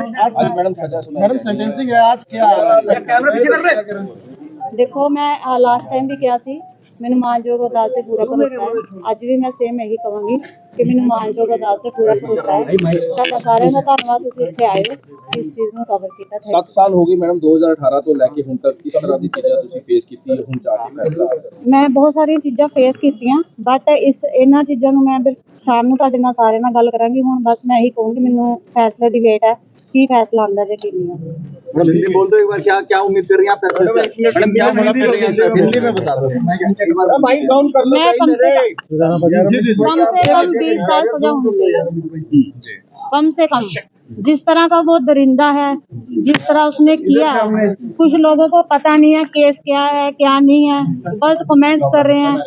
आज मैडम सजा सुना मैडम सेंटेंसिंग है आज क्या आ रहा है ਦੇਖੋ ਮੈਂ ਲਾਸਟ ਟਾਈਮ ਵੀ ਕਿਹਾ ਸੀ ਮੈਨੂੰ ਮਾਨਯੋਗ ਅਦਾਲਤ ਤੇ ਪੂਰਾ ਭਰੋਸਾ ਹੈ ਅੱਜ ਵੀ ਮੈਂ ਸੇਮ ਇਹੀ ਕਹਾਂਗੀ ਕਿ ਮੈਨੂੰ ਮਾਨਯੋਗ ਅਦਾਲਤ ਤੇ ਪੂਰਾ ਭਰੋਸਾ ਹੈ ਤੁਹਾਡਾ ਸਾਰਿਆਂ ਦਾ ਧੰਨਵਾਦ ਤੁਸੀਂ ਇੱਥੇ ਆਏ ਹੋ ਇਸ ਚੀਜ਼ ਨੂੰ ਕਵਰ ਕੀਤਾ ਥੈਂਕ 7 ਸਾਲ ਹੋ ਗਏ ਮੈਡਮ 2018 ਤੋਂ ਲੈ ਕੇ ਹੁਣ ਤੱਕ ਕਿਸ ਤਰ੍ਹਾਂ ਦੀ ਚੀਜ਼ਾਂ ਤੁਸੀਂ ਫੇਸ ਕੀਤੀ ਹੁਣ ਜਾ ਕੇ ਫੈਸਲਾ ਆ ਗਿਆ ਮੈਂ ਬਹੁਤ ਸਾਰੀਆਂ ਚੀਜ਼ਾਂ ਫੇਸ ਕੀਤੀਆਂ ਬਟ ਇਸ ਇਹਨਾਂ ਚੀਜ਼ਾਂ ਨੂੰ ਮੈਂ ਫਿਰ ਸ਼ਾਮ ਨੂੰ ਤੁਹਾਡੇ ਨਾਲ ਸਾਰਿਆਂ ਨਾਲ ਗੱਲ ਕਰਾਂਗੀ ਹੁਣ ਬਸ ਮੈਂ ਇਹੀ ਕਹੂੰਗੀ ਮੈਨੂੰ ਫੈਸਲੇ ਦੀ ਵੇਟ ਹੈ ਕੀ ਫੈਸਲਾ ਆਉਂਦਾ ਜੇ ਕੀ ਨਹੀਂ ਆਉਂਦਾ मैडम हिंदी बोल दो एक बार क्या क्या उम्मीद कर रही हैं आप फैसले से मैडम क्या उम्मीद कर रही हैं हिंदी में बता दो माइक डाउन कर लो मैं कम से कम से कम बीस साल सजा होनी चाहिए कम से कम जिस तरह का वो दरिंदा है जिस तरह उसने किया है कुछ लोगों को पता नहीं है केस क्या है क्या नहीं है गलत कमेंट्स कर रहे हैं।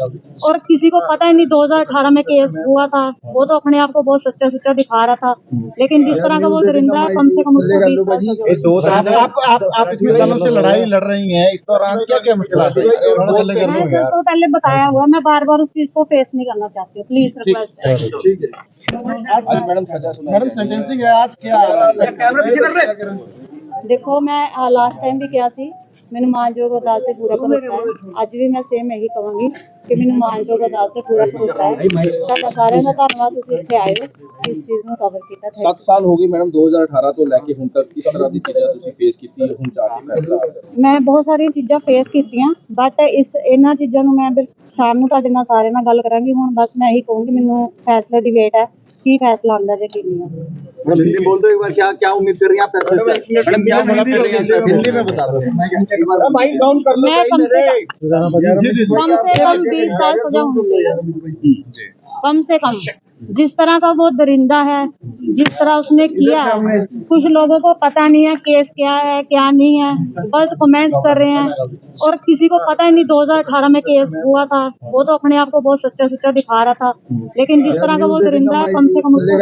और किसी को पता ही नहीं 2018 में केस हुआ था। वो तो अपने आप को बहुत सच्चा सच्चा दिखा रहा था। लेकिन जिस तरह का वो दरिंदा है कम से कम उसको आप आप आप आप इतने सालों से लड़ाई लड़ रही हैं। इस दौरान क्या क्या मुश्किल है? मैं तो पहले बताया हुआ मैं बार बार उस चीज़ को फेस नहीं करना चाहती हूँ। Please request madam madam sentencing है आज क्या है ਦੇਖੋ ਮੈਂ ਲਾਸਟ ਟਾਈਮ ਵੀ ਕਿਹਾ ਸੀ ਮੈਨੂੰ ਮਾਨਯੋਗ ਅਦਾਲਤ ਤੇ ਪੂਰਾ ਭਰੋਸਾ ਹੈ। ਅੱਜ ਵੀ ਮੈਂ ਸੇਮ ਇਹੀ ਕਹਾਂਗੀ ਕਿ ਮੈਨੂੰ ਮਾਨਯੋਗ ਅਦਾਲਤ ਤੇ ਪੂਰਾ ਭਰੋਸਾ ਹੈ। ਤੁਹਾਡਾ ਸਾਰਿਆਂ ਦਾ ਧੰਨਵਾਦ ਤੁਸੀਂ ਇੱਥੇ ਆਏ ਹੋ। ਇਸ ਚੀਜ਼ ਨੂੰ ਕਵਰ ਕੀਤਾ ਥੈਂਕ 7 ਸਾਲ ਹੋ ਗਏ ਮੈਡਮ 2018 ਤੋਂ ਲੈ ਕੇ ਹੁਣ ਤੱਕ ਕਿਸ ਤਰ੍ਹਾਂ ਦੀ ਚੀਜ਼ਾਂ ਤੁਸੀਂ ਫੇਸ ਕੀਤੀ ਹੁਣ ਜਾ ਕੇ ਫੈਸਲਾ ਮੈਂ ਬਹੁਤ ਸਾਰੀਆਂ ਚੀਜ਼ਾਂ ਫੇਸ ਕੀਤੀਆਂ ਬਟ ਇਸ ਇਹਨਾਂ ਚੀਜ਼ਾਂ ਨੂੰ ਮੈਂ ਸ਼ਾਮ ਨੂੰ ਤੁਹਾਡੇ ਨਾਲ ਸਾਰਿਆਂ ਨਾਲ ਗੱਲ ਕਰਾਂਗੀ। ਹੁਣ ਬਸ ਮੈਂ ਇਹੀ ਕਹੂੰਗੀ ਮੈਨੂੰ ਫੈਸਲੇ ਦੀ ਵੇਟ ਹੈ ਕੀ ਫੈਸਲਾ ਆਉਂਦਾ ਜੇ ਕੀ ਨਹੀਂ ਆਉਂਦਾ। मैडम हिंदी बोल दो एक बार क्या क्या उम्मीद कर रही हैं आप? मैडम क्या उम्मीद कर रही हैं हिंदी में बता दो। माइक डाउन कर लो कम से कम से कम बीस साल सजा होनी चाहिए कम से कम। जिस तरह का वो दरिंदा है जिस तरह उसने किया है कुछ लोगों को पता नहीं है केस क्या है क्या नहीं है गलत कमेंट्स कर रहे हैं और किसी को पता ही नहीं 2018 में केस हुआ था। वो तो अपने आप को बहुत सच्चा सच्चा दिखा रहा था। लेकिन जिस तरह का वो दरिंदा है कम से कम उसको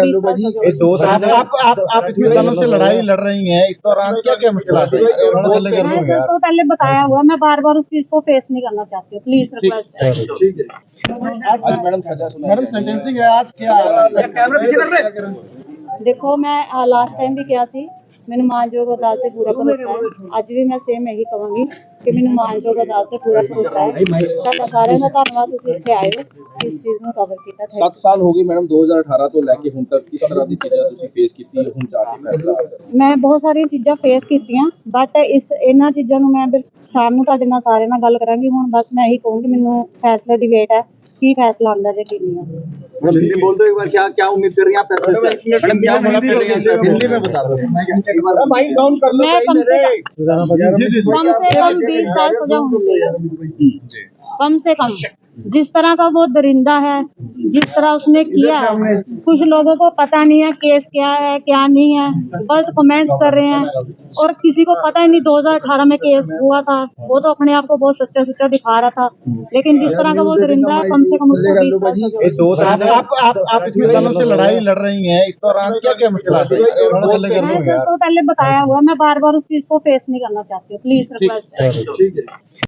आप इतने सालों से लड़ाई लड़ रही हैं इस दौरान क्या क्या मुश्किल तो पहले बताया हुआ मैं बार बार उस चीज़ को फेस नहीं करना चाहती हूँ। प्लीज़ रिक्वेस्ट है। मैडम सेंटेंसिंग है आज है ਦੇਖੋ ਮੈਂ ਲਾਸਟ ਟਾਈਮ ਵੀ ਕਿਹਾ ਸੀ ਮੈਨੂੰ ਮਾਨਯੋਗ ਅਦਾਲਤ ਤੇ ਪੂਰਾ ਭਰੋਸਾ ਹੈ। ਅੱਜ ਵੀ ਮੈਂ ਸੇਮ ਇਹੀ ਕਹਾਂਗੀ ਕਿ ਮੈਨੂੰ ਮਾਨਯੋਗ ਅਦਾਲਤ ਤੇ ਪੂਰਾ ਭਰੋਸਾ ਹੈ। ਤੁਹਾਡਾ ਸਾਰਿਆਂ ਦਾ ਧੰਨਵਾਦ ਤੁਸੀਂ ਇੱਥੇ ਆਏ ਇਸ ਚੀਜ਼ ਨੂੰ ਕਵਰ ਕੀਤਾ। ਥੈਂਕ 7 ਸਾਲ ਹੋ ਗਏ ਮੈਡਮ 2018 ਤੋਂ ਲੈ ਕੇ ਹੁਣ ਤੱਕ ਕਿਸ ਤਰ੍ਹਾਂ ਦੀ ਚੀਜ਼ਾਂ ਤੁਸੀਂ ਫੇਸ ਕੀਤੀ ਹੁਣ ਜਾ ਕੇ ਫੈਸਲਾ ਮੈਂ ਬਹੁਤ ਸਾਰੀਆਂ ਚੀਜ਼ਾਂ ਫੇਸ ਕੀਤੀਆਂ ਬਟ ਇਸ ਇਹਨਾਂ ਚੀਜ਼ਾਂ ਨੂੰ ਮੈਂ ਸ਼ਾਮ ਨੂੰ ਤੁਹਾਡੇ ਨਾਲ ਸਾਰਿਆਂ ਨਾਲ ਗੱਲ ਕਰਾਂਗੀ। ਹੁਣ ਬਸ ਮੈਂ ਇਹੀ ਕਹੂੰਗੀ ਮੈਨੂੰ ਫੈਸਲੇ ਦੀ ਵੇਟ ਹੈ ਕੀ ਫੈਸਲਾ ਆਉਂਦਾ ਜੇ ਕੀ ਨਹੀਂ ਆਉਂਦਾ। हिंदी बोल दो एक बार क्या क्या उम्मीद कर रही हैं आप हैं हिंदी में बता रहे माइक डाउन कर लो मैं कम से कम से कम बीस साल सजा होनी चाहिए कम से कम जिस तरह का वो दरिंदा है जिस तरह उसने किया है कुछ लोगों को पता नहीं है केस क्या है क्या नहीं है गलत कमेंट्स कर रहे हैं। और किसी को पता ही नहीं 2018 में केस हुआ था। वो तो अपने आप को बहुत सच्चा सच्चा दिखा रहा था। लेकिन जिस तरह का वो दरिंदा है कम से कम उसको आप से लड़ाई लड़ रही हैं। इस दौरान क्या क्या मुश्किल है? तो पहले बताया हुआ मैं बार बार उस चीज़ को फेस नहीं करना चाहती हूँ। प्लीज़ रिक्वेस्ट है।